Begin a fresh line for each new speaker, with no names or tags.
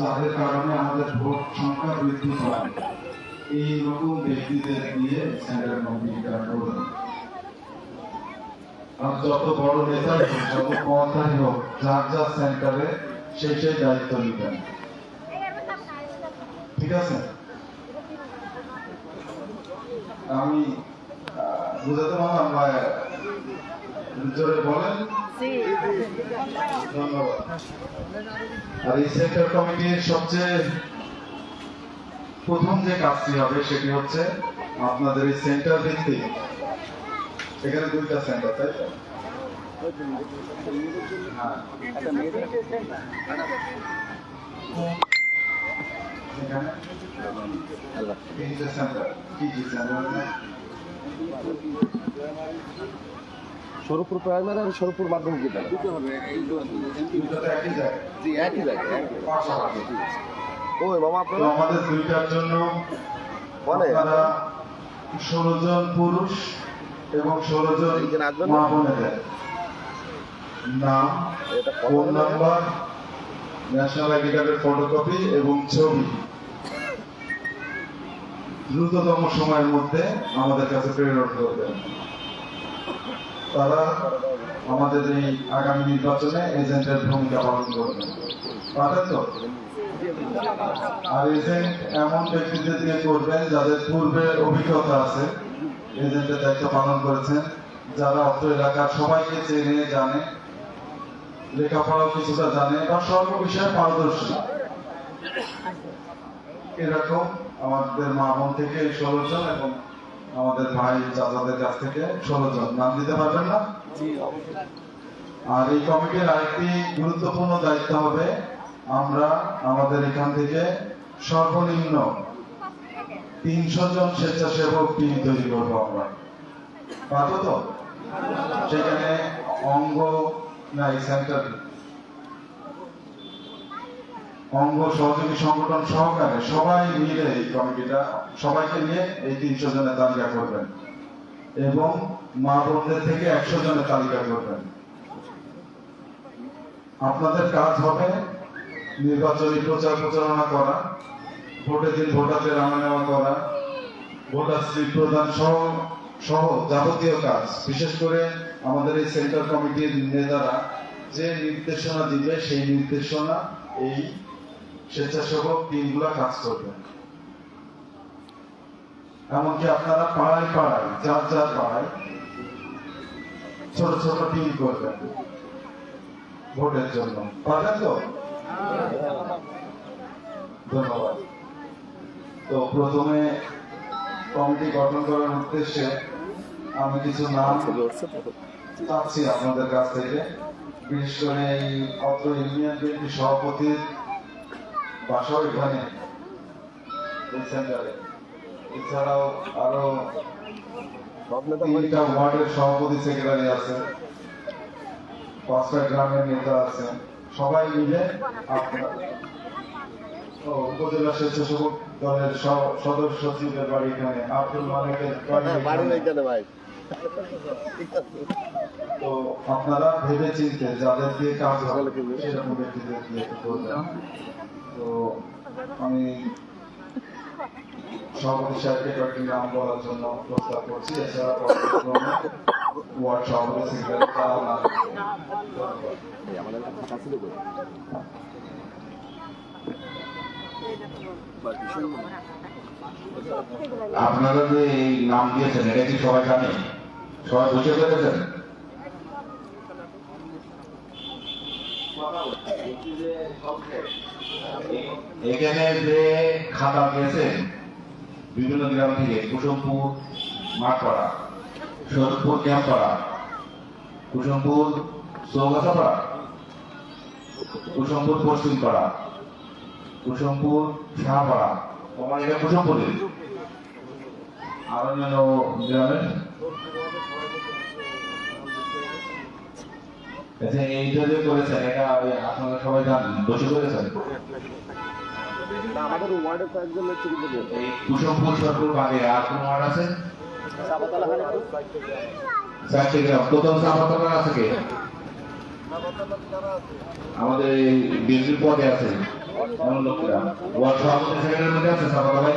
যাদের কারণে আমাদের ভোট সংখ্যা বৃদ্ধি পায়। এই রকম ব্যক্তিদের দিয়ে সেন্ট্রাল কমিটিটা করবেন আর যত বড় নেতা হোক, যত পদাধিকারী হোক যার যার সেন্টারে সেই সেই দায়িত্ব নিবেন। ঠিক আছে? আমি বুঝাতে পারলাম জোরে বলেন? আর এই সেন্টার কমিটির সবচেয়ে প্রথম যে কাজটি হবে সেটি হচ্ছে আপনাদের এই সেন্টার ভিত্তিক। এখানে দুইটা সেন্টার তাই তো? হ্যাঁ। তিনটে সেন্টার কি কি সেন্টার
স্বরূপুর প্রাইমারি আর স্বরূপুর মাধ্যমিক বিদ্যালয়।
দুটো তো একই জায়গায়।
জি একই জায়গায় ওই মামা আপনারা
আমাদের দুইটার জন্য
বলে
আপনারা ষোলো জন পুরুষ এবং ষোলো জন মা
না?
বোনেদের। নাম ফোন নাম্বার ন্যাশনাল আইডি কার্ডের ফটোকপি এবং ছবি। দ্রুততম সময়ের মধ্যে আমাদের কাছে প্রেরণ করবেন। তারা আমাদের এই আগামী নির্বাচনে এজেন্টের ভূমিকা পালন করবে। পারেন তো? আর এজেন্ট এমন ব্যক্তিদের দিয়ে করবেন যাদের পূর্বে অভিজ্ঞতা আছে, এজেন্টের দায়িত্ব পালন করেছেন, যারা অত্র এলাকার সবাইকে চেনে, জানে, লেখাপড়াও কিছুটা জানে বা সর্ব বিষয়ে পারদর্শী। এরকম আমাদের মা বোন থেকে ষোলো জন এবং আমাদের ভাই চাচাদের কাছ থেকে ষোলো জন নাম দিতে পারবেন না? আর এই কমিটির আরেকটি গুরুত্বপূর্ণ দায়িত্ব হবে আমরা আমাদের এখান থেকে সর্বনিম্ন তিনশো জন স্বেচ্ছাসেবক টিম তৈরি করব আমরা। পারব তো? সেখানে অঙ্গ নাই সেন্টার অঙ্গ সহযোগী সংগঠন সহকারে সবাই মিলে এই কমিটিটা, সবাইকে নিয়ে এই তিনশো জনের তালিকা করবেন। এবং মা বোনদের থেকে একশো জনের তালিকা করবেন। আপনাদের কাজ হবে নির্বাচনী প্রচার প্রচারণা করা ভোটের দিন ভোটারদের আনা নেওয়া করা, ভোটার স্লিপ প্রদান সহ সহ যাবতীয় কাজ, বিশেষ করে আমাদের এই সেন্টার কমিটির নেতারা যে নির্দেশনা দিবে সেই নির্দেশনা এই স্বেচ্ছাসেবক টিমগুলো কাজ করবে এমনকি আপনারা পাড়ায় পাড়ায়, যার যার পাড়ায় ছোট ছোট টিম করবেন ভোটের জন্য। পারবেন তো? ধন্যবাদ। তো প্রথমে কমিটি গঠন করার উদ্দেশ্যে আমি কিছু নাম চাচ্ছি আপনাদের কাছ থেকে। বিশেষ করে এই অত্র ইউনিয়ন বিএনপি সভাপতির বাসাও এখানে এই সেন্টারে এছাড়াও
আরও
তিনটা ওয়ার্ডের সভাপতি সেক্রেটারি আছে পাঁচটা গ্রামের নেতা আছে সবাই মিলে উপজেলা স্বেচ্ছাসেবক দলের সদস্য সচিবের বাড়ি এখানে আব্দুল মালিকের বাড়ি
বাড়ি নেই কেন ভাই?
তো আপনারা ভেবে চিনতে যাদের দিয়ে কাজ হবে সেরকম ব্যক্তিদের দিয়ে তো আমি সভাপতি সাহেবকে কয়েকটি নাম বলার জন্য প্রস্তাব করছি, এছাড়া?
আপনারা যে নাম দিয়েছেন, এটা কি সবাই জানে সবাই বুঝে পেরেছেন এখানে যে খাতা দিয়েছেন বিভিন্ন গ্রাম থেকে, কুসুমপুর মাঠপাড়া শরৎপুর ক্যাম্পপাড়া, কুসুমপুর চৌগাছাপাড়া, কুসুমপুর পশ্চিমপাড়া, কুসুমপুর শাহপাড়া, তোমার এটা কুসুমপুরে? আর গ্রামের? আচ্ছা এইটা যে করেছেন এটা আপনারা সবাই জানেন দোষী করেছেন
আমাদের ওয়ার্ডের কয়েকজন নেতৃত্ব দিয়েছে
এই কুসুমপুর সরপুর আর কোন ওয়ার্ড আছে?
সাবাতলা
গ্রাম প্রথম সাপাতলার আছে কে? আমাদের এই বিএনপির পদে আছে। এমন লোকেরা ওয়ার্ড সভাপতি সেক্রেটারির মধ্যে আছে সাপাতলা ভাই?